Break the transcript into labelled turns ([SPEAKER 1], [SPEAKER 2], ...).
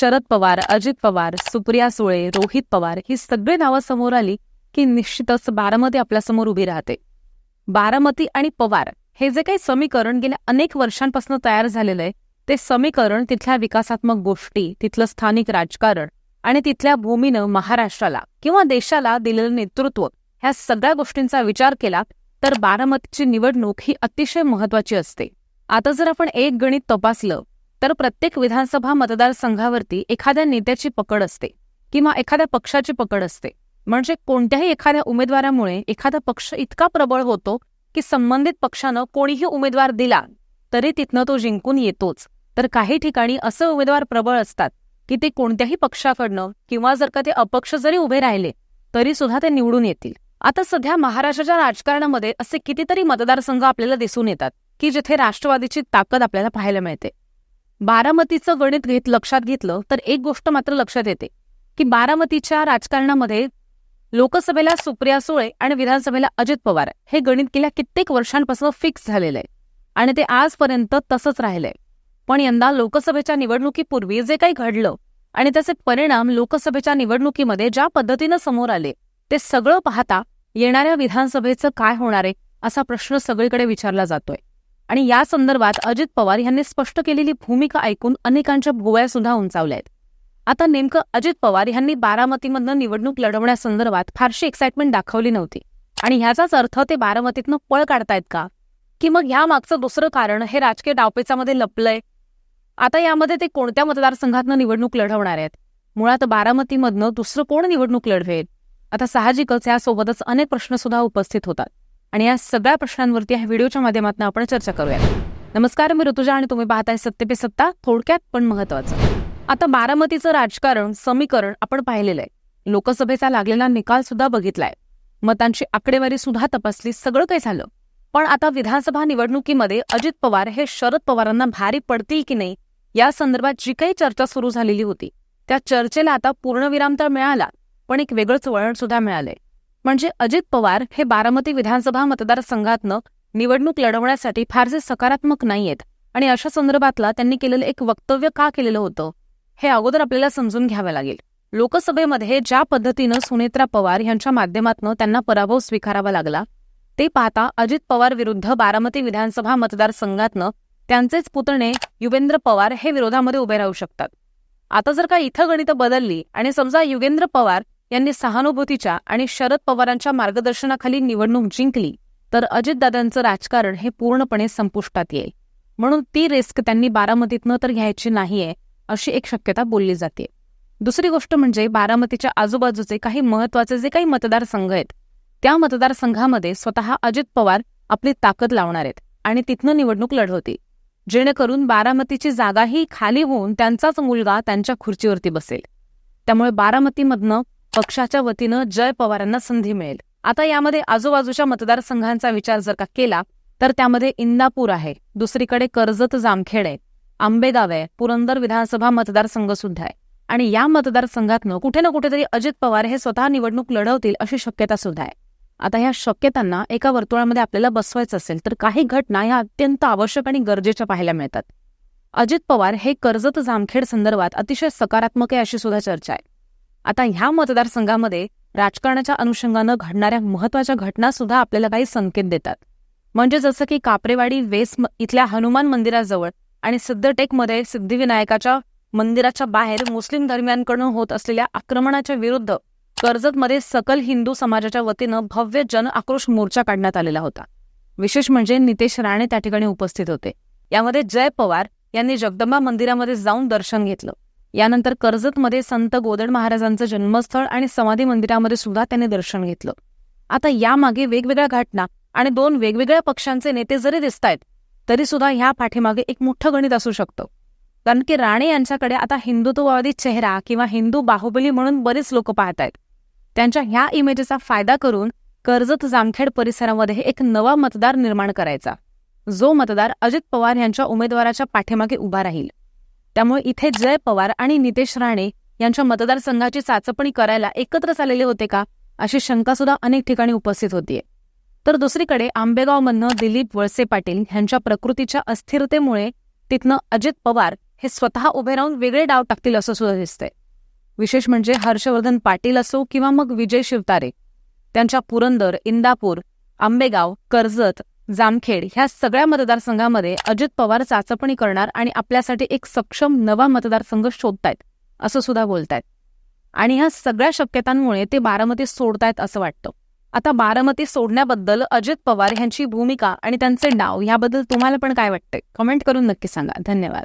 [SPEAKER 1] शरद पवार अजित पवार सुप्रिया सुळे रोहित पवार ही सगळी नावं समोर आली की निश्चितच बारामती आपल्यासमोर उभी राहते. बारामती आणि पवार हे जे काही समीकरण गेल्या अनेक वर्षांपासून तयार झालेलं आहे ते समीकरण तिथल्या विकासात्मक गोष्टी तिथलं स्थानिक राजकारण आणि तिथल्या भूमीनं महाराष्ट्राला किंवा देशाला दिलेलं नेतृत्व ह्या सगळ्या गोष्टींचा विचार केला तर बारामतीची निवडणूक ही अतिशय महत्वाची असते. आता जर आपण एक गणित तपासलं तर प्रत्येक विधानसभा मतदारसंघावरती एखाद्या नेत्याची पकड असते किंवा एखाद्या पक्षाची पकड असते. म्हणजे कोणत्याही एखाद्या उमेदवारामुळे एखादा पक्ष इतका प्रबळ होतो की संबंधित पक्षानं कोणीही उमेदवार दिला तरी तिथनं तो जिंकून येतोच. तर काही ठिकाणी असे उमेदवार प्रबळ असतात की ते कोणत्याही पक्षाकडनं किंवा जर का ते अपक्ष जरी उभे राहिले तरी सुद्धा ते निवडून येतील. आता सध्या महाराष्ट्राच्या राजकारणामध्ये असे कितीतरी मतदारसंघ आपल्याला दिसून येतात की जिथे राष्ट्रवादीची ताकद आपल्याला पाहायला मिळते. बारामतीचं गणित घेत लक्षात घेतलं तर एक गोष्ट मात्र लक्षात येते की बारामतीच्या राजकारणामध्ये लोकसभेला सुप्रिया सुळे आणि विधानसभेला अजित पवार हे गणित गेल्या कित्येक वर्षांपासून फिक्स झालेलं आहे आणि ते आजपर्यंत तसंच राहिलंय. पण यंदा लोकसभेच्या निवडणुकीपूर्वी जे काही घडलं आणि त्याचे परिणाम लोकसभेच्या निवडणुकीमध्ये ज्या पद्धतीनं समोर आले ते सगळं पाहता येणाऱ्या विधानसभेचं काय होणार आहे असा प्रश्न सगळीकडे विचारला जातोय. आणि या संदर्भात अजित पवार यांनी स्पष्ट केलेली भूमिका ऐकून अनेकांच्या भुवया सुद्धा उंचावल्या आहेत आता नेमकं अजित पवार यांनी बारामतीमधनं निवडणूक लढवण्यासंदर्भात फारशी एक्साइटमेंट दाखवली नव्हती. आणि ह्याचाच अर्थ ते बारामतीतनं पळ काढतायत का? की मग ह्या मागचं दुसरं कारण हे राजकीय डावपेचामध्ये लपलंय? आता यामध्ये ते कोणत्या मतदारसंघातनं निवडणूक लढवणार आहेत? मुळात बारामतीमधनं दुसरं कोण निवडणूक लढवेल? आता साहजिकच यासोबतच अनेक प्रश्न सुद्धा उपस्थित होतात. आणि या सगळ्या प्रश्नांवरती ह्या व्हिडिओच्या माध्यमातून आपण चर्चा करूयात. नमस्कार मी ऋतुजा आणि तुम्ही पाहताय सत्य पे सत्ता थोडक्यात पण महत्वाचं आता बारामतीचं राजकारण समीकरण आपण पाहिलेलं आहे. लोकसभेचा लागलेला निकाल सुद्धा बघितलाय. मतांची आकडेवारी सुद्धा तपासली सगळं काही झालं. पण आता विधानसभा निवडणुकीमध्ये अजित पवार हे शरद पवारांना भारी पडतील की नाही या संदर्भात जी काही चर्चा सुरू झालेली होती त्या चर्चेला आता पूर्णविराम तर मिळाला पण एक वेगळंच वळण सुद्धा मिळालंय. म्हणजे अजित पवार हे बारामती विधानसभा मतदारसंघातनं निवडणूक लढवण्यासाठी फारसे सकारात्मक नाहीयेत आणि अशा संदर्भातला त्यांनी केलेलं एक वक्तव्य का केलेलं होतं हे अगोदर आपल्याला समजून घ्यावं लागेल. लोकसभेमध्ये ज्या पद्धतीनं सुनेत्रा पवार यांच्या माध्यमातून त्यांना पराभव स्वीकारावा लागला ते पाहता अजित पवार विरुद्ध बारामती विधानसभा मतदारसंघातनं त्यांचेच पुतणे युगेंद्र पवार हे विरोधामध्ये उभे राहू शकतात. आता जर का इथं गणितं बदलली आणि समजा युगेंद्र पवार यांनी सहानुभूतीच्या आणि शरद पवारांच्या मार्गदर्शनाखाली निवडणूक जिंकली तर अजितदादांचं राजकारण हे पूर्णपणे संपुष्टात येईल. म्हणून ती रिस्क त्यांनी बारामतीतनं तर घ्यायची नाहीये अशी एक शक्यता बोलली जाते. दुसरी गोष्ट म्हणजे बारामतीच्या आजूबाजूचे काही महत्त्वाचे जे काही मतदारसंघ आहेत त्या मतदारसंघामध्ये स्वतः अजित पवार आपली ताकद लावणार आहेत आणि तिथनं निवडणूक लढवतील. जेणेकरून बारामतीची जागाही खाली होऊन त्यांचाच मुलगा त्यांच्या खुर्चीवरती बसेल. त्यामुळे बारामतीमधनं पक्षाच्या वतीनं जय पवारांना संधी मिळेल. आता यामध्ये आजूबाजूच्या मतदारसंघांचा विचार जर का केला तर त्यामध्ये इंदापूर आहे दुसरीकडे कर्जत जामखेड आहे आंबेगाव आहे पुरंदर विधानसभा मतदारसंघ सुद्धा आहे. आणि या मतदारसंघातनं कुठे ना कुठेतरी अजित पवार हे स्वतः निवडणूक लढवतील अशी शक्यता सुद्धा आहे. आता ह्या शक्यतांना एका वर्तुळामध्ये आपल्याला बसवायचं असेल तर काही घटना ह्या अत्यंत आवश्यक आणि गरजेच्या पाहायला मिळतात. अजित पवार हे कर्जत जामखेड संदर्भात अतिशय सकारात्मक आहे अशी सुद्धा चर्चा आहे. आता ह्या मतदारसंघामध्ये राजकारणाच्या अनुषंगानं घडणाऱ्या महत्त्वाच्या घटना सुद्धा आपल्याला काही संकेत देतात. म्हणजे जसं की कापरेवाडी वेस इथल्या हनुमान मंदिराजवळ आणि सिद्धटेकमध्ये सिद्धिविनायकाच्या मंदिराच्या बाहेर मुस्लिम धर्मियांकडून होत असलेल्या आक्रमणाच्या विरुद्ध कर्जतमध्ये सकल हिंदू समाजाच्या वतीनं भव्य जन आक्रोश मोर्चा काढण्यात आलेला होता. विशेष म्हणजे नितेश राणे त्या ठिकाणी उपस्थित होते. यामध्ये जय पवार यांनी जगदंबा मंदिरामध्ये जाऊन दर्शन घेतलं. यानंतर कर्जतमध्ये संत गोदड महाराजांचं जन्मस्थळ आणि समाधी मंदिरामध्ये सुद्धा त्यांनी दर्शन घेतलं. आता यामागे वेगवेगळ्या घटना आणि दोन वेगवेगळ्या पक्षांचे नेते जरी दिसत आहेत तरी सुद्धा ह्या पाठीमागे एक मोठं गणित असू शकतं. कारण की राणे यांच्याकडे आता हिंदुत्ववादी चेहरा किंवा हिंदू बाहुबली म्हणून बरेच लोक पाहत आहेत त्यांच्या ह्या इमेजचा फायदा करून कर्जत जामखेड परिसरामध्ये एक नवा मतदार निर्माण करायचा. जो मतदार अजित पवार यांच्या उमेदवाराच्या पाठीमागे उभा राहील. त्यामुळे इथे जय पवार आणि नितेश राणे यांच्या मतदारसंघाची चाचपणी करायला एकत्र चाललेले होते का अशी शंका सुद्धा अनेक ठिकाणी उपस्थित होतीये. तर दुसरीकडे आंबेगावमधनं दिलीप वळसे पाटील यांच्या प्रकृतीच्या अस्थिरतेमुळे तिथनं अजित पवार हे स्वतः उभे राहून वेगळे डाव टाकतील असं सुद्धा दिसतंय. विशेष म्हणजे हर्षवर्धन पाटील असो किंवा मग विजय शिवतारे त्यांच्या पुरंदर इंदापूर आंबेगाव कर्जत जामखेड ह्या सगळ्या मतदारसंघामध्ये अजित पवार चाचपणी करणार आणि आपल्यासाठी एक सक्षम नवा मतदारसंघ शोधतायत असं सुद्धा बोलतायत. आणि ह्या सगळ्या शक्यतांमुळे ते बारामती सोडतायत असं वाटतं. आता बारामती सोडण्याबद्दल अजित पवार यांची भूमिका आणि त्यांचे डाव याबद्दल तुम्हाला पण काय वाटतंय? कमेंट करून नक्की सांगा. धन्यवाद.